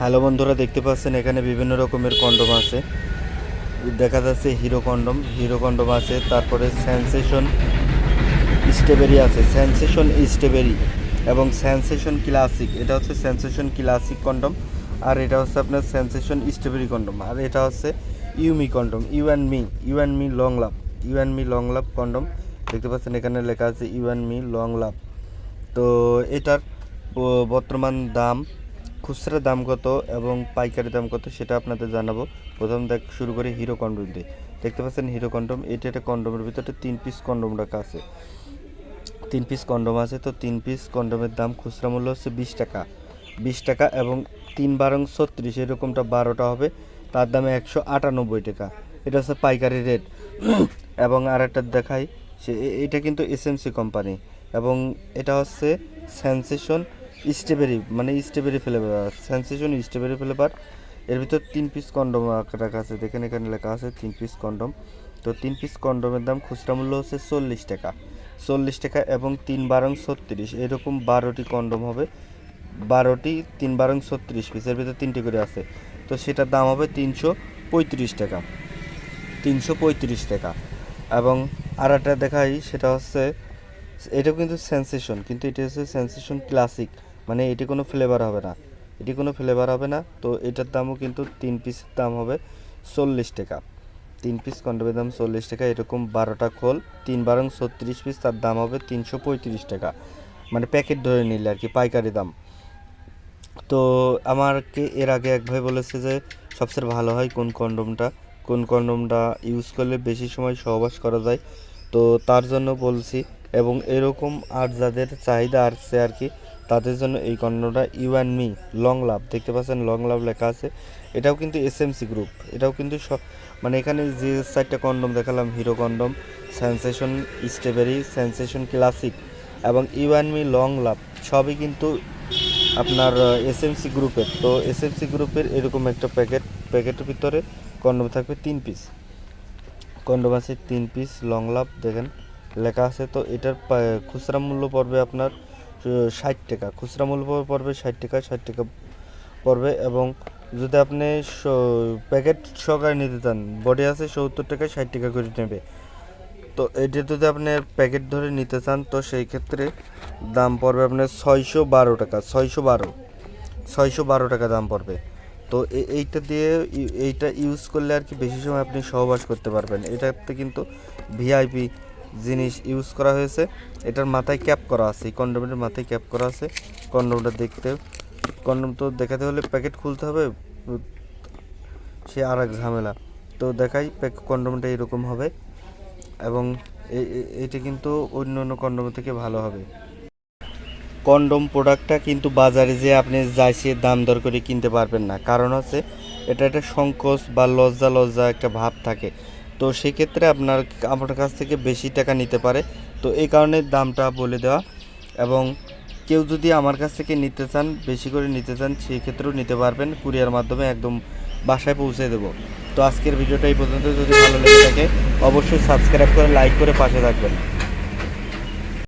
Hello বন্ধুরা, দেখতে পাচ্ছেন এখানে বিভিন্ন রকমের কন্ডম আছে। দেখা যাচ্ছে হিরো কন্ডম হিরো কন্ডম আছে, তারপরে সেন্সেশন স্ট্রবেরি আছে সেন্সেশন স্ট্রবেরি এবং সেন্সেশন ক্লাসিক এটা হচ্ছে সেন্সেশন ক্লাসিক কন্ডম আর এটা হচ্ছে আপনার সেন্সেশন স্ট্রবেরি কন্ডম আর এটা হচ্ছে you me condom you and me you and me long love you and me long love condom. দেখতে পাচ্ছেন এখানে লেখা আছে you and me long love তো এটার বর্তমান দাম খুচরা দাম কত এবং পাইকারি দাম কত সেটা আপনাদের জানাব। প্রথম দেখ, শুরু করি হিরো কন্ডম দিয়ে। দেখতে পাচ্ছেন হিরো কন্ডম, এটা একটা কন্ডমের ভিতরে তিন পিস কন্ডম রাখা আছে। তিন পিস কন্ডম আছে, তো তিন পিস কন্ডমের দাম খুচরা মূল্য হচ্ছে বিশ টাকা। বিশ টাকা এবং তিন বারং ছত্রিশ, এরকমটা বারোটা হবে। তার দামে একশো আটানব্বই টাকা। এটা হচ্ছে পাইকারি রেট এবং আর একটা দেখাই, সে এটা কিন্তু এসএমসি কোম্পানি এবং এটা হচ্ছে সেন্সেশন স্ট্রবেরি মানে strawberry flavour sensation strawberry flavour এর ভিতর তিন পিস কন্ডম রাখা আছে। দেখেন এখানে লেখা আছে তিন পিস কন্ডম তো তিন পিস কন্ডমের দাম খুচরা মূল্য হচ্ছে চল্লিশ টাকা। চল্লিশ টাকা এবং তিন বারং ছত্রিশ। এরকম বারোটি কন্ডম হবে। বারোটি, তিন বারং ছত্রিশ পিসের ভিতর তিনটি করে আছে। তো সেটার দাম হবে তিনশো পঁয়ত্রিশ টাকা। তিনশো পঁয়ত্রিশ টাকা। এবং আর একটা দেখাই, সেটা হচ্ছে, এটাও কিন্তু সেন্সেশন কিন্তু এটা হচ্ছে সেন্সেশন ক্লাসিক মানে এটি কোনো ফ্লেভার হবে না। এটি কোনো ফ্লেভার হবে না, তো এটার দামও কিন্তু তিন পিসের দাম হবে চল্লিশ টাকা। তিন পিস কন্ডমের দাম চল্লিশ টাকা, এরকম বারোটা খোল, তিন বারং ছত্রিশ পিস তার দাম হবে তিনশো পঁয়ত্রিশ টাকা। মানে প্যাকেট ধরে নিলে আর কি, পাইকারি দাম। তো আমাকে এর আগে এক ভাই বলেছে যে, সবচেয়ে ভালো হয় কোন কন্ডমটা। কোন কন্ডমটা ইউজ করলে বেশি সময় সহবাস করা যায়, তো তার জন্য বলছি, এবং এরকম আর যাদের চাহিদা আসছে আর কি তাদের জন্য এই কন্ডমটা you and me, long love, দেখতে পাচ্ছেন লং লাভ লেখা আছে। এটাও কিন্তু এস এসএমসি গ্রুপ এটাও কিন্তু সব মানে এখানে যে চারটা কন্ডম দেখালাম, hero condom sensation strawberry sensation classic এবং you and me long love, সবই কিন্তু আপনার এস এসএমসি গ্রুপের তো এস এসএমসি গ্রুপের এরকম একটা প্যাকেট প্যাকেটের ভিতরে কন্ডম থাকবে তিন পিস কন্ডম আছে তিন পিস লং লাভ, দেখেন, লেখা আছে। তো এটার খুচরা মূল্য পড়বে আপনার ষাট টাকা। খুচরা মূল্য পড়বে ষাট টাকা ষাট টাকা পড়বে এবং যদি আপনি প্যাকেট সহকারে নিতে চান বডি আছে সত্তর টাকা, ষাট টাকা করে নেবে। তো এটা যদি আপনি প্যাকেট ধরে নিতে চান, তো সেই ক্ষেত্রে দাম পড়বে আপনার ছয়শো বারো টাকা, ছয়শো বারো ছয়শো বারো টাকা দাম পড়বে। তো এইটা দিয়ে এইটা ইউজ করলে আর কি বেশি সময় আপনি সহবাস করতে পারবেন। এটাতে কিন্তু ভিআইপি জিনিস ইউজ করা হয়েছে। এটার মাথায় ক্যাপ করা আছে, এই কন্ডোমের মাথায় ক্যাপ করা আছে। কন্ডোমটা দেখতে কন্ডোম তো দেখাতে হলে প্যাকেট খুলতে হবে, সে আর এক ঝামেলা। তো দেখাই কন্ডোমটা এরকম হবে, এবং এটা কিন্তু অন্য অন্য কন্ডোম থেকে ভালো হবে। কন্ডম প্রোডাক্টটা কিন্তু বাজারে যে আপনি যাইছে দাম দর করে কিনতে পারবেন না। কারণ হচ্ছে, এটা একটা সংকোচ বা লজ্জা লজ্জা একটা ভাব থাকে। তো সেক্ষেত্রে আপনার আপনার কাছ থেকে বেশি টাকা নিতে পারে। তো এই কারণে দামটা বলে দেওয়া। এবং কেউ যদি আমার কাছ থেকে নিতে চান, বেশি করে নিতে চান সেই ক্ষেত্রেও নিতে পারবেন। কুরিয়ার মাধ্যমে একদম বাসায় পৌঁছে দেবো। তো আজকের ভিডিওটা এই পর্যন্ত। যদি ভালো লেগে থাকে, অবশ্যই সাবস্ক্রাইব করে, লাইক করে পাশে থাকবেন।